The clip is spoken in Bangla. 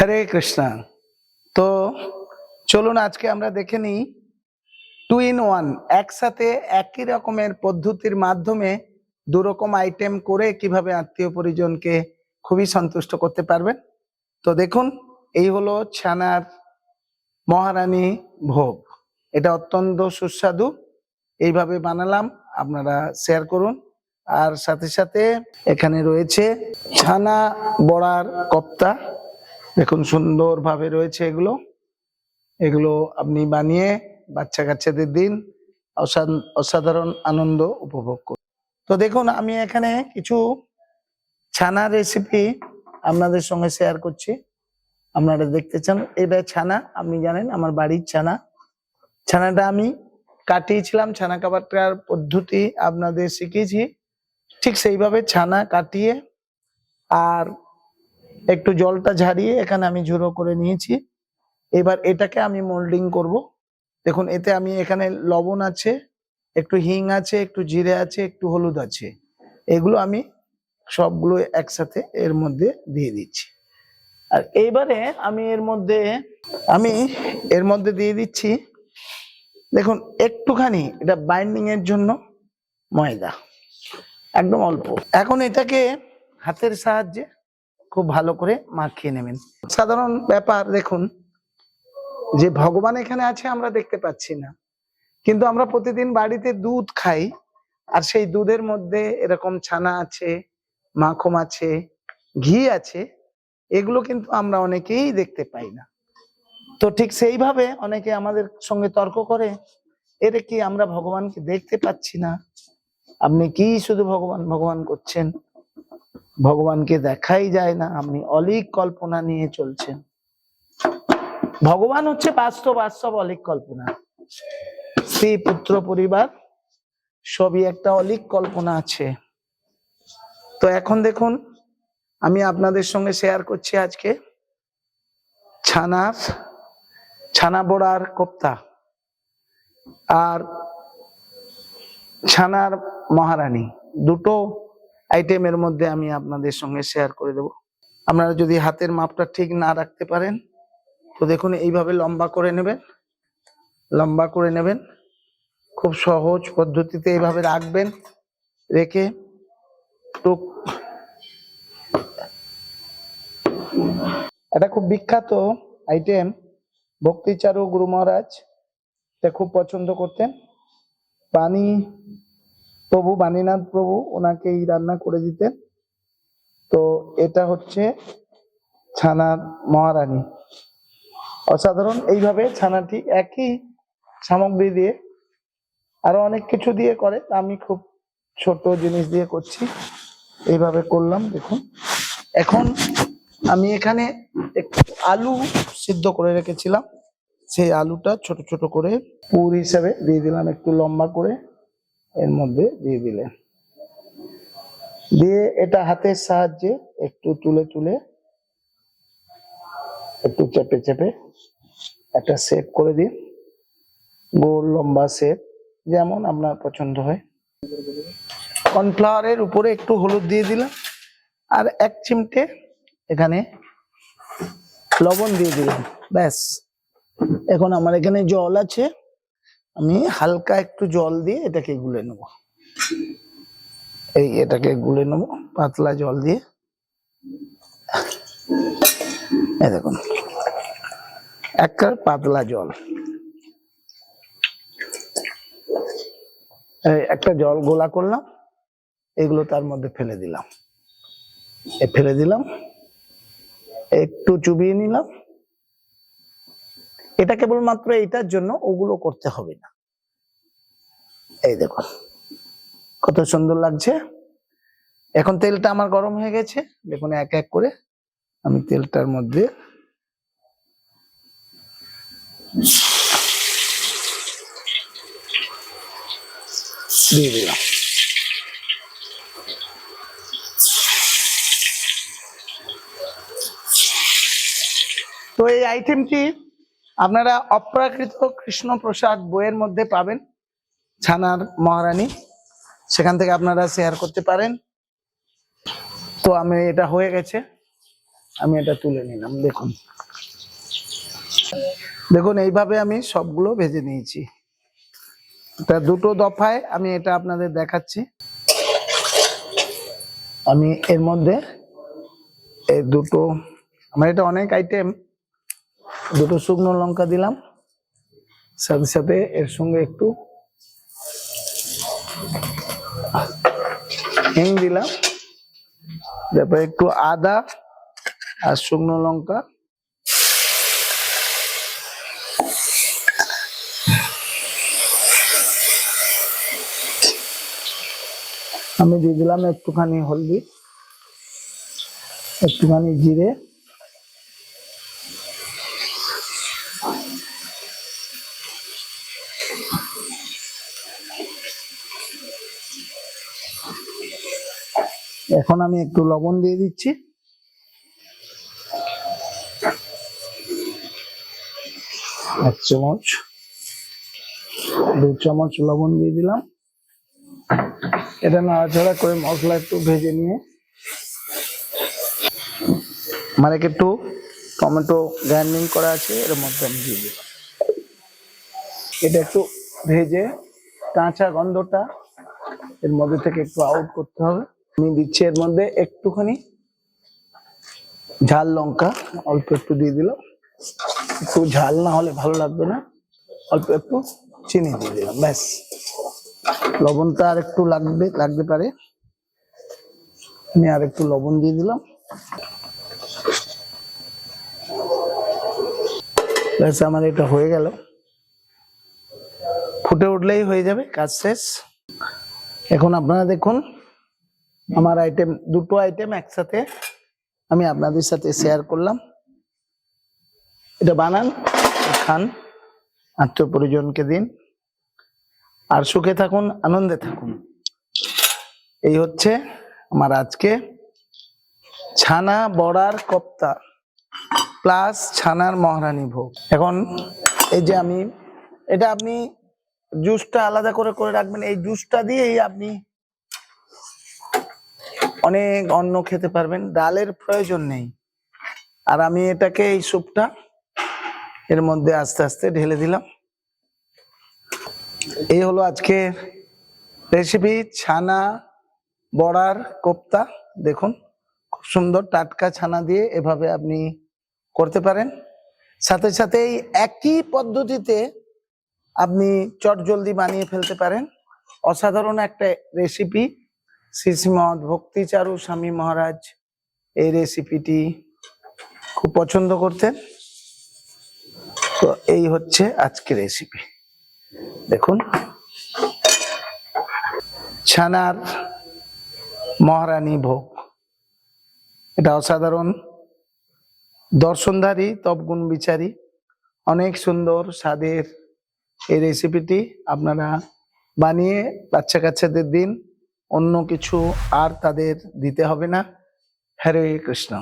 হরে কৃষ্ণা। তো চলুন আজকে আমরা দেখে নিই টু ইন ওয়ান একসাথে একই রকমের পদ্ধতির মাধ্যমে দুরকম আইটেম করে কীভাবে আত্মীয় পরিজনকে খুবই সন্তুষ্ট করতে পারবেন। তো দেখুন, এই হলো ছানার মহারানী ভোগ। এটা অত্যন্ত সুস্বাদু। এইভাবে বানালাম, আপনারা শেয়ার করুন। আর সাথে সাথে এখানে রয়েছে ছানা বড়ার কপ্তা। দেখুন, সুন্দরভাবে রয়েছে এগুলো। এগুলো আপনি বানিয়ে বাচ্চা কাচ্চাদের দিন অসা- অসাধারণ আনন্দ উপভোগ করুন তো দেখুন, আমি এখানে কিছু ছানা রেসিপি আপনাদের সঙ্গে শেয়ার করছি। আপনারা দেখতে চান এটা ছানা, আপনি জানেন আমার বাড়ির ছানা। ছানাটা আমি কাটিয়েছিলাম, ছানা কাবাটার পদ্ধতি আপনাদের শিখিয়েছি। ঠিক সেইভাবে ছানা কাটিয়ে আর একটু জলটা ঝারিয়ে এখানে আমি ঝুড়ো করে নিয়েছি। এবার এটাকে আমি মোল্ডিং করব। দেখুন, এতে আমি এখানে লবণ আছে, একটু হিং আছে, একটু জিরে আছে, একটু হলুদ আছে। এগুলো আমি সবগুলো একসাথে এর মধ্যে দিয়ে দিচ্ছি। আর এইবারে আমি এর মধ্যে, আমি এর মধ্যে দিয়ে দিচ্ছি, দেখুন, একটুখানি, এটা বাইন্ডিং এর জন্য ময়দা, একদম অল্প। এখন এটাকে হাতের সাহায্যে খুব ভালো করে মাখিয়ে নেবেন। সাধারণ ব্যাপার দেখুন, যে ভগবান এখানে আছে আমরা দেখতে পাচ্ছি না। কিন্তু আমরা প্রতিদিন বাড়িতে দুধ খাই, আর সেই দুধের মধ্যে এরকম ছানা আছে, মাখন আছে, ঘি আছে, এগুলো কিন্তু আমরা অনেকেই দেখতে পাই না। তো ঠিক সেইভাবে অনেকে আমাদের সঙ্গে তর্ক করে এটা কি আমরা ভগবানকে দেখতে পাচ্ছি না? আপনি কি শুধু ভগবান ভগবান করছেন? ভগবানকে দেখাই যায় না, আপনি অলিক কল্পনা নিয়ে চলছেন। ভগবান হচ্ছে বাস্তব বাস্তব অলিক কল্পনা। স্ত্রী, পুত্র, পরিবার, সবই একটা অলিক কল্পনা আছে। তো এখন দেখুন, আমি আপনাদের সঙ্গে শেয়ার করছি আজকে ছানার, ছানা বড়ার কোপ্তা আর ছানার মহারানী। দুটো আইটেমের মধ্যে আমি আপনাদের সঙ্গে শেয়ার করে দেব। আপনারা যদি হাতের মাপটা ঠিক না রাখতে পারেন, তো দেখুন এইভাবে লম্বা করে নেবেন। লম্বা করে নেবেন। খুব সহজ পদ্ধতিতে এইভাবে রাখবেন। রেখে টুক এটা খুব বিখ্যাত আইটেম ভক্তিচারু গুরু মহারাজ খুব পছন্দ করতেন। বাণী প্রভু বাণীনাথ প্রভু ওনাকে এই রান্না করে দিতেন। তো এটা হচ্ছে ছানার মহারানী। অসাধারণ, এইভাবে ছানাটি একই সামগ্রী দিয়ে আরও অনেক কিছু দিয়ে করে। আমি খুব ছোট জিনিস দিয়ে করছি। এইভাবে করলাম, দেখুন। এখন আমি এখানে একটু আলু সিদ্ধ করে রেখেছিলাম। সেই আলুটা ছোট ছোট করে পুর হিসাবে দিয়ে দিলাম একটু লম্বা করে। এর মধ্যে দিয়ে দিলেন। দিয়ে এটা হাতের সাহায্যে একটু তুলে তুলে, একটু চেপে চেপে একটা শেপ করে দিন। গোল, লম্বা শেপ যেমন আপনার পছন্দ হয়। কর্নফ্লাওয়ারের উপরে একটু হলুদ দিয়ে দিলাম। আর এক চিমটে এখানে লবণ দিয়ে দিলাম। ব্যাস। এখন আমার এখানে জল আছে। আমি হালকা একটু জল দিয়ে এটাকে গুলে নেব। এই এটাকে গুলে নেব, পাতলা জল দিয়ে। এই দেখুন, এক কাপ পাতলা জল। একটা জল গোলা করলাম, এগুলো তার মধ্যে ফেলে দিলাম। ফেলে দিলাম, একটু চুবিয়ে নিলাম এটা কেবলমাত্র এইটার জন্য ওগুলো করতে হবে না। এই দেখুন, কত সুন্দর লাগছে। এখন তেলটা আমার গরম হয়ে গেছে। দেখুন, এক এক করে আমি তেলটার মধ্যে দিয়ে দিলাম। তো এই আইটেমটি আপনারা অপ্রাকৃত কৃষ্ণ প্রসাদ বইয়ের মধ্যে পাবেন ছানার মহারানী। সেখান থেকে আপনারা শেয়ার করতে পারেন। তো আমি এটা হয়ে গেছে। আমি এটা তুলে নিলাম, দেখুন। দেখুন, এইভাবে আমি সবগুলো ভেজে নিয়েছি। তা দুটো দফায় আমি এটা আপনাদের দেখাচ্ছি। আমি এর মধ্যে এই দুটো, আমার এটা অনেক আইটেম দুটো শুকনো লঙ্কা দিলাম। সাথে সাথে এর সঙ্গে একটু হিং দিলাম। তারপরে একটু আদা আর শুকনো লঙ্কা। আমি দিয়ে দিলাম একটুখানি হলদি, একটুখানি জিরে। এখন আমি একটু লবণ দিয়ে দিচ্ছি। এক চামচ দু চামচ লবণ দিয়ে দিলাম। এটা নাড়াচাড়া করে মশলা একটু ভেজে নিয়ে। মানে একটু টমেটো গ্রাইন্ডিং করা আছে, এর মধ্যে আমি দিয়ে দিলাম। এটা একটু ভেজে কাঁচা গন্ধটা এর মধ্যে থেকে একটু আউট করতে হবে। আমি দিচ্ছি এর মধ্যে একটুখানি ঝাল লঙ্কা, অল্প একটু দিয়ে দিলাম। একটু ঝাল না হলে ভালো লাগবে না। অল্প একটু চিনি দিয়ে দিলাম, ব্যাস। লবণটা আর একটু লাগবে, লাগতে পারে। আমি আর একটু লবণ দিয়ে দিলাম। ব্যাস, আমার এটা হয়ে গেল। ফুটে উঠলেই হয়ে যাবে, কাজ শেষ। এখন আপনারা দেখুন, আমার আইটেম দুটো আইটেম একসাথে আমি আপনাদের সাথে শেয়ার করলাম। এটা বানান, খান, আত্মীয় পরিজনকে দিন। আর সুখে থাকুন, আনন্দে থাকুন। এই হচ্ছে আমার আজকে ছানা বড়ার কপ্তা প্লাস ছানার মহারানী ভোগ। এখন এই যে আমি, এটা আপনি জুসটা আলাদা করে করে রাখবেন। এই জুসটা দিয়েই আপনি অনেক অন্ন খেতে পারবেন। ডালের প্রয়োজন নেই। আর আমি এটাকে এই স্যুপটা এর মধ্যে আস্তে আস্তে ঢেলে দিলাম। এই হলো আজকে রেসিপি ছানা বড়ার কোপ্তা। দেখুন, খুব সুন্দর টাটকা ছানা দিয়ে এভাবে আপনি করতে পারেন। সাথে সাথে এই একই পদ্ধতিতে আপনি চট জলদি বানিয়ে ফেলতে পারেন। অসাধারণ একটা রেসিপি শ্রীশ্রীমদ ভক্তিচারু স্বামী মহারাজ এই রেসিপিটি খুব পছন্দ করতেন। তো এই হচ্ছে আজকে রেসিপি দেখুন। ছানার মহারানী ভোগ। এটা অসাধারণ। দর্শনধারী, তপগুণ বিচারী। অনেক সুন্দর স্বাদের এই রেসিপিটি আপনারা বানিয়ে বাচ্চা কাচ্চাদের দিন অন্য কিছু আর তাদের দিতে হবে না। হরে কৃষ্ণ।